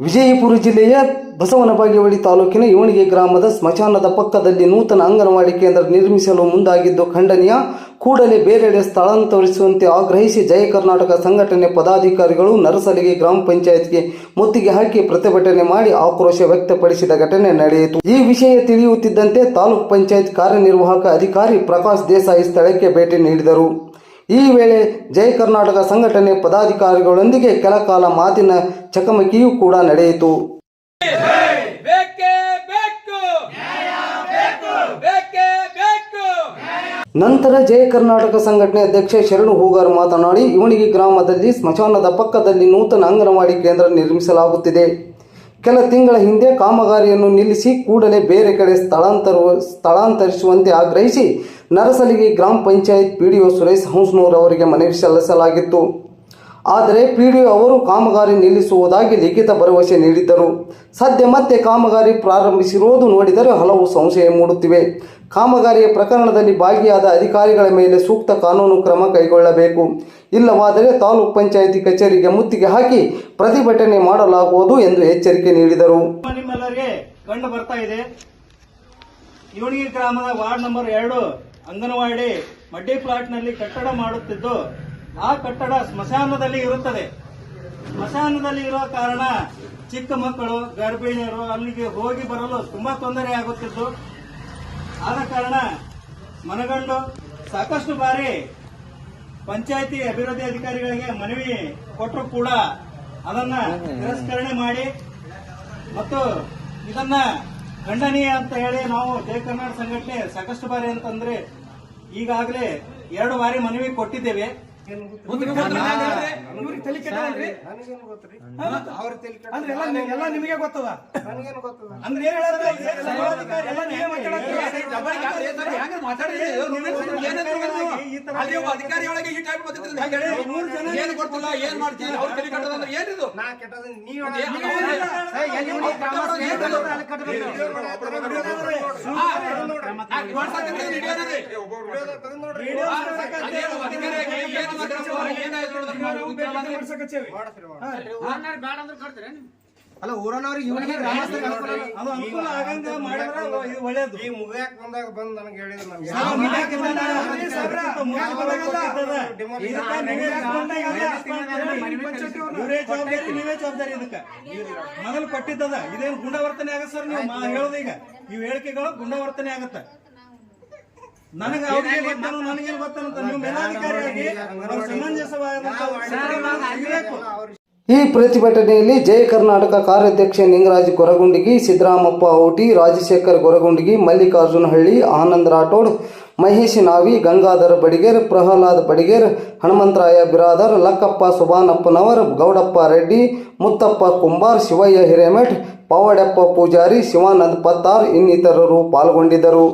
ವಿಜಯಪುರ ಜಿಲ್ಲೆಯ ಬಸವನ ಬಾಗೇವಾಡಿ ತಾಲೂಕಿನ ಇವಣಿಗೆ ಗ್ರಾಮದ ಸ್ಮಶಾನದ ಪಕ್ಕದಲ್ಲಿ ನೂತನ ಅಂಗನವಾಡಿ ಕೇಂದ್ರ ನಿರ್ಮಿಸಲು ಮುಂದಾಗಿದ್ದು ಖಂಡನೀಯ, ಕೂಡಲೇ ಬೇರೆಡೆ ಸ್ಥಳಾಂತರಿಸುವಂತೆ ಆಗ್ರಹಿಸಿ ಜಯ ಕರ್ನಾಟಕ ಸಂಘಟನೆ ಪದಾಧಿಕಾರಿಗಳು ನರಸಲಿಗೆ ಗ್ರಾಮ ಪಂಚಾಯತ್ಗೆ ಮುತ್ತಿಗೆ ಹಾಕಿ ಪ್ರತಿಭಟನೆ ಮಾಡಿ ಆಕ್ರೋಶ ವ್ಯಕ್ತಪಡಿಸಿದ ಘಟನೆ ನಡೆಯಿತು. ಈ ವಿಷಯ ತಿಳಿಯುತ್ತಿದ್ದಂತೆ ತಾಲೂಕ್ ಪಂಚಾಯತ್ ಕಾರ್ಯನಿರ್ವಾಹಕ ಅಧಿಕಾರಿ ಪ್ರಕಾಶ್ ದೇಸಾಯಿ ಸ್ಥಳಕ್ಕೆ ಭೇಟಿ ನೀಡಿದರು. ಈ ವೇಳೆ ಜಯ ಕರ್ನಾಟಕ ಸಂಘಟನೆ ಪದಾಧಿಕಾರಿಗಳೊಂದಿಗೆ ಕೆಲಕಾಲ ಮಾತಿನ ಚಕಮಕಿಯೂ ಕೂಡ ನಡೆಯಿತು. ನಂತರ ಜಯ ಕರ್ನಾಟಕ ಸಂಘಟನೆ ಅಧ್ಯಕ್ಷ ಶರಣು ಹೂಗಾರ್ ಮಾತನಾಡಿ, ಇವಣಿಗೆ ಗ್ರಾಮದಲ್ಲಿ ಸ್ಮಶಾನದ ಪಕ್ಕದಲ್ಲಿ ನೂತನ ಅಂಗನವಾಡಿ ಕೇಂದ್ರ ನಿರ್ಮಿಸಲಾಗುತ್ತಿದೆ. ಕೆಲ ತಿಂಗಳ ಹಿಂದೆ ಕಾಮಗಾರಿಯನ್ನು ನಿಲ್ಲಿಸಿ ಕೂಡಲೇ ಬೇರೆ ಕಡೆ ಸ್ಥಳಾಂತರ, ಸ್ಥಳಾಂತರಿಸುವಂತೆ ಆಗ್ರಹಿಸಿ ನರಸಲಿಗೆ ಗ್ರಾಮ panchayat P D O Suresh Hansnur ಅವರಿಗೆ ಮನವಿ ಸಲ್ಲಿಸಲಾಗಿತ್ತು. ಆದರೆ ಪಿ ಡಿ ಅವರು ಕಾಮಗಾರಿ ನಿಲ್ಲಿಸುವುದಾಗಿ ಲಿಖಿತ ಭರವಸೆ ನೀಡಿದ್ದರು. ಸದ್ಯ ಮತ್ತೆ ಕಾಮಗಾರಿ ಪ್ರಾರಂಭಿಸಿರುವುದು ನೋಡಿದರೆ ಹಲವು ಸಂಶಯ ಮೂಡುತ್ತಿವೆ. ಕಾಮಗಾರಿಯ ಪ್ರಕರಣದಲ್ಲಿ ಭಾಗಿಯಾದ ಅಧಿಕಾರಿಗಳ ಮೇಲೆ ಸೂಕ್ತ ಕಾನೂನು ಕ್ರಮ ಕೈಗೊಳ್ಳಬೇಕು. ಇಲ್ಲವಾದರೆ ತಾಲೂಕ್ ಪಂಚಾಯಿತಿ ಕಚೇರಿಗೆ ಮುತ್ತಿಗೆ ಹಾಕಿ ಪ್ರತಿಭಟನೆ ಮಾಡಲಾಗುವುದು ಎಂದು ಎಚ್ಚರಿಕೆ ನೀಡಿದರು. ಕಂಡು ಬರ್ತಾ ಇದೆ. ಗ್ರಾಮದ ವಾರ್ಡ್ ನಂಬರ್ ಎರಡು, ಅಂಗನವಾಡಿ, ಮಡ್ಡಿ ಪ್ಲಾಟ್ನಲ್ಲಿ ಕಟ್ಟಡ ಮಾಡುತ್ತಿದ್ದು ಆ ಕಟ್ಟಡ ಸ್ಮಶಾನದಲ್ಲಿ ಇರುತ್ತದೆ. ಸ್ಮಶಾನದಲ್ಲಿ ಇರುವ ಕಾರಣ ಚಿಕ್ಕ ಮಕ್ಕಳು, ಗರ್ಭಿಣಿಯರು ಅಲ್ಲಿಗೆ ಹೋಗಿ ಬರಲು ತುಂಬಾ ತೊಂದರೆ ಆಗುತ್ತಿತ್ತು ಆದ ಕಾರಣ ಮನಗಂಡು ಸಾಕಷ್ಟು ಬಾರಿ ಪಂಚಾಯಿತಿ ಅಭಿವೃದ್ಧಿ ಅಧಿಕಾರಿಗಳಿಗೆ ಮನವಿ ಕೊಟ್ಟರು ಕೂಡ ಅದನ್ನ ತಿರಸ್ಕರಣೆ ಮಾಡಿ ಮತ್ತು ಇದನ್ನ ಖಂಡನೀಯ ಅಂತ ಹೇಳಿ ನಾವು ಜಯ ಕರ್ನಾಟಕ ಸಂಘಟನೆ ಸಾಕಷ್ಟು ಬಾರಿ ಅಂತಂದ್ರೆ ಈಗಾಗಲೇ ಎರಡು ಬಾರಿ ಮನವಿ ಕೊಟ್ಟಿದ್ದೇವೆ. ಅಂದ್ರೆ ಎಲ್ಲ ನಿ- ಎಲ್ಲ ನಿಮಗೆ ಗೊತ್ತದ? ಅಂದ್ರೆ ಏನ್ ಹೇಳೋದು? ಈ ಸರ್ವಾಧಿಕಾರಿ ಎಲ್ಲ ನೀವೇ ಮಾತಾಡೋದು. ಈ ತರ ಅಧಿಕಾರಿ ಒಳಗೆ ಈ ಟೈಪ್ ಬಂದಿದ್ರೆ ಹೆಂಗೆ ಹೇಳಿ? ಮೂರು ಜನ ಏನ್ ಗೊತ್ತಿಲ್ಲ? ಏನ್ ಮಾಡ್ತೀನಿ ಅವ್ರ ತಲೆ ಕಟ್ಟದಂದ್ರೆ ಏನಿದು? ವಿಡಿಯೋ ಸಾಕಾಗ್ತದೆ. ಅಲ್ಲ ಊರನವ್ರಿಗೆ ಇವನಿಗೆ ಅನುಕೂಲ ಇಲ್ಲ. ಅದು ಅನುಕೂಲ ಆಗಂಗ ಮಾಡಿದ್ರೆ ಇದು ಒಳ್ಳೇದು. ಈ ಮುಗಿಯಾಕ ಬಂದಾಗ ಬಂದ್ ನನಗೆ ಹೇಳಿದ್ರು ನಮ್ಗೆ ಜವಾಬ್ದಾರಿ ಇವರೇ ಜವಾಬ್ದಾರಿ ನೀವೇ ಜವಾಬ್ದಾರಿ ಇದಕ್ಕ. ಮೊದಲು ಕೊಟ್ಟಿದ್ದದ. ಇದೇನು ಗುಂಡವರ್ತನೆ ಆಗತ್ತ ಸರ್ ನೀವು? ಮಾ- ಹೇಳೋದು ಈಗ. ಇವ್ ಹೇಳಿಕೆಗಳು ಗುಂಡವರ್ತನೆ ಆಗತ್ತ. ನನಗ ಅವ್ರಿಗೆ ಗೊತ್ತೇನು ನನಗೇನು ಗೊತ್ತೇನಂತ ನೀವು ಮೇಲಾಧಿಕಾರಿಯಾಗಿ ಅವ್ರ ಸಮಂಜಸವಾದಂತ ಸಿಗಬೇಕು. ಈ ಪ್ರತಿಭಟನೆಯಲ್ಲಿ ಜಯ ಕರ್ನಾಟಕ ಕಾರ್ಯಾಧ್ಯಕ್ಷ ನಿಂಗರಾಜ್ ಗೊರಗುಂಡಿಗಿ ಸಿದ್ದರಾಮಪ್ಪ ಔಟಿ ರಾಜಶೇಖರ್ ಗೊರಗುಂಡಿಗಿ ಮಲ್ಲಿಕಾರ್ಜುನಹಳ್ಳಿ ಆನಂದ್ ರಾಠೋಡ್ ಮಹೇಶ್ ನಾವಿ ಗಂಗಾಧರ ಬಡಿಗೇರ್ ಪ್ರಹ್ಲಾದ್ ಬಡಿಗೇರ್ ಹನುಮಂತರಾಯ ಬಿರಾದರ್ ಲಕ್ಕಪ್ಪ ಸುಬಾನಪ್ಪನವರ್ ಗೌಡಪ್ಪ ರೆಡ್ಡಿ ಮುತ್ತಪ್ಪ ಕುಂಬಾರ್ ಶಿವಯ್ಯ ಹಿರೇಮಠ್ ಪಾವಡಪ್ಪ ಪೂಜಾರಿ ಶಿವಾನಂದ್ ಪತ್ತಾರ್ ಇನ್ನಿತರರು ಪಾಲ್ಗೊಂಡಿದ್ದರು